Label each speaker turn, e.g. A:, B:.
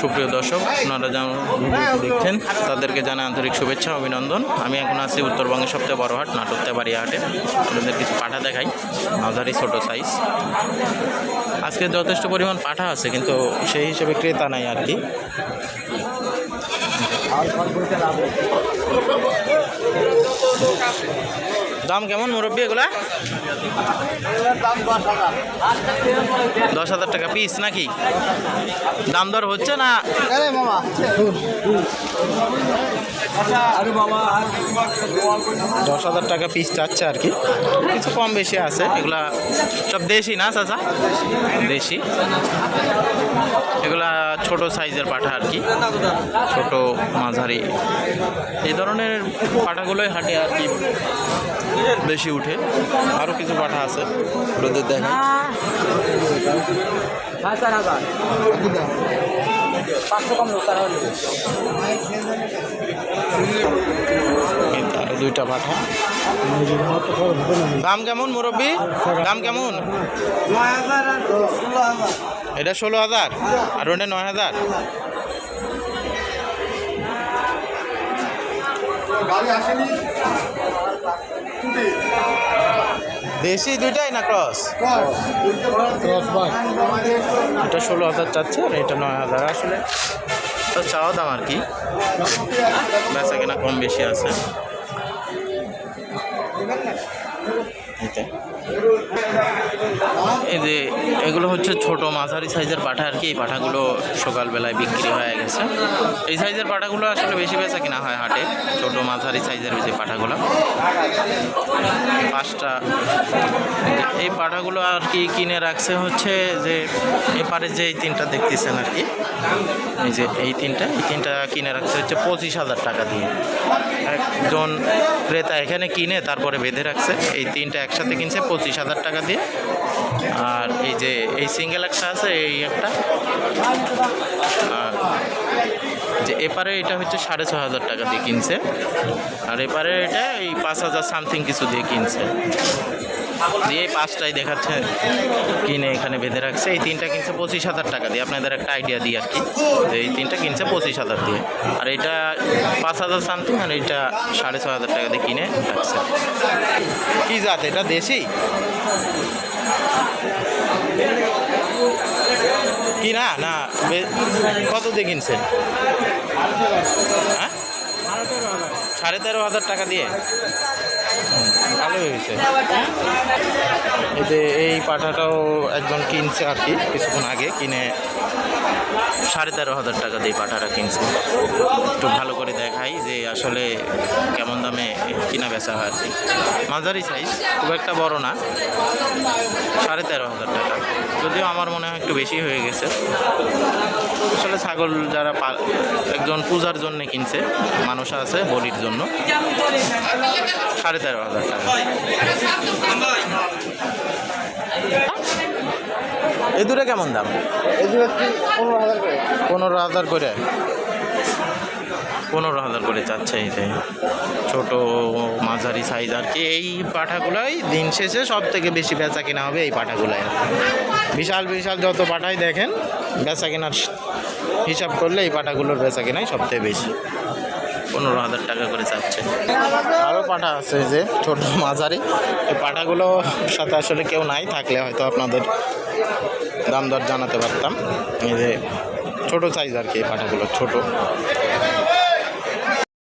A: সুপ্রিয় দর্শক, আপনারা যেমন দেখছেন, তাদেরকে জানা আন্তরিক শুভেচ্ছা, অভিনন্দন। আমি এখন আছি উত্তরবঙ্গের সবচেয়ে বড় হাট নাটক তেবাড়িয়া হাটে। আপনাদের কিছু পাঠা দেখাই, মাঝারি ছোট সাইজ আজকে যথেষ্ট পরিমাণ পাঠা আছে, কিন্তু সেই হিসেবে ক্রেতা নাই আর কি। দাম কেমন মুরব্বী এগুলা? দশ হাজার টাকা পিস নাকি? দাম দর হচ্ছে না? দশ হাজার টাকা পিস চাচ্ছে আর কি। কিছু কম বেশি আছে, এগুলা সব দেশি না চাচা? দেশি। এগুলা ছোট সাইজের পাঠা আর কি। ছোট মাঝারি। এই ধরনের পাঠাগুলোই হাটে আর কি। বেশি উঠে। আরও কিছু পাঠা আছে। ওদের দেখা দুইটা পাঠা। দাম কেমন মুরব্বী? দাম কেমন? এটা ষোলো হাজার আর ওটা নয় হাজার। দেশি দুইটাই না ক্রস? এটা ষোলো হাজার চাচ্ছে আর এটা নয় হাজার। আসলে তো চাওয়া দাম আর কি। বেচা কেনা কম বেশি আছে। এতে। এই যে এগুলো হচ্ছে ছোট মাঝারি সাইজের পাঠা আর কি। এই পাঠাগুলো সকালবেলায় বিক্রি হয়ে গেছে। এই সাইজের পাঠাগুলো আসলে বেশি বেচা কিনা হয় হাটে। ছোট মাঝারি সাইজের যে পাঠাগুলো। পাঁচটা। এই পাঠাগুলো আর কি কিনে রাখছে হচ্ছে যে এপারে যে এই তিনটা দেখতেছেন আর কি। এই যে এই তিনটা। এই তিনটা কিনে রাখছে হচ্ছে পঁচিশ হাজার টাকা দিয়ে। একজন ক্রেতা এখানে কিনে তারপরে বেঁধে রাখছে। এই তিনটা একসাথে কিনছে পঁচিশ হাজার টাকা দিয়ে। আর এই যে, এই সিঙ্গেল একটা আছে, এই একটা। যে এপারে এটা হচ্ছে সাড়ে ছ হাজার টাকা দিয়ে কিনছে। আর এপারে এটা এই পাঁচ হাজার সামথিং কিছু দিয়ে কিনছে। দিয়ে পাঁচটাই দেখাচ্ছে কিনে এখানে বেঁধে রাখছে। এই তিনটা কিনছে পঁচিশ হাজার টাকা দিয়ে। আপনাদের একটা আইডিয়া দিই আর কি। এই তিনটা কিনছে পঁচিশ হাজার দিয়ে। আর এটা পাঁচ হাজার সামথিং আর এটা সাড়ে ছ হাজার টাকা দিয়ে কিনে রাখছে। কী জাত? এটা দেশি? কি না? না কত দিয়ে কিনছেন? হ্যাঁ? সাড়ে তেরো হাজার টাকা দিয়ে। ভালোই হয়েছে। এতে এই পাঠাটাও একজন কিনছে আর কি কিছুক্ষণ আগে, কিনে সাড়ে তেরো হাজার টাকা দিয়ে পাঠাটা কিনছে। একটু ভালো করে দেখাই যে আসলে কেমন দামে কিনা বেচা হয় আর কি। মাঝারি সাইজ খুব একটা বড় না। সাড়ে তেরো হাজার টাকা। যদিও আমার মনে হয় একটু বেশি হয়ে গেছে। আসলে ছাগল যারা একজন পূজার জন্য কিনছে মানুষ আছে বলির জন্য। সাড়ে তেরো হাজার টাকা। এই দূরে কেমন দাম? পনেরো হাজার করে। পনেরো হাজার করে চাচ্ছে এতে ছোট মাঝারি সাইজ আর কি। এই পাঠাগুলাই দিন শেষে সব থেকে বেশি বেচা কেনা হবে এই পাঠাগুলাই। বিশাল বিশাল যত পাঠাই দেখেন বেচা কেনার হিসাব করলে এই পাঠাগুলোর বেচা কেনাই সবথেকে বেশি। পনেরো হাজার টাকা করে চাচ্ছে। আরও পাঠা আছে যে ছোট মাঝারি। এই পাঠাগুলো সাথে আসলে কেউ নাই থাকলে হয়তো আপনাদের দাম দর জানাতে পারতাম। এই যে ছোটো সাইজ আর কি এই পাঠাগুলো ছোটো।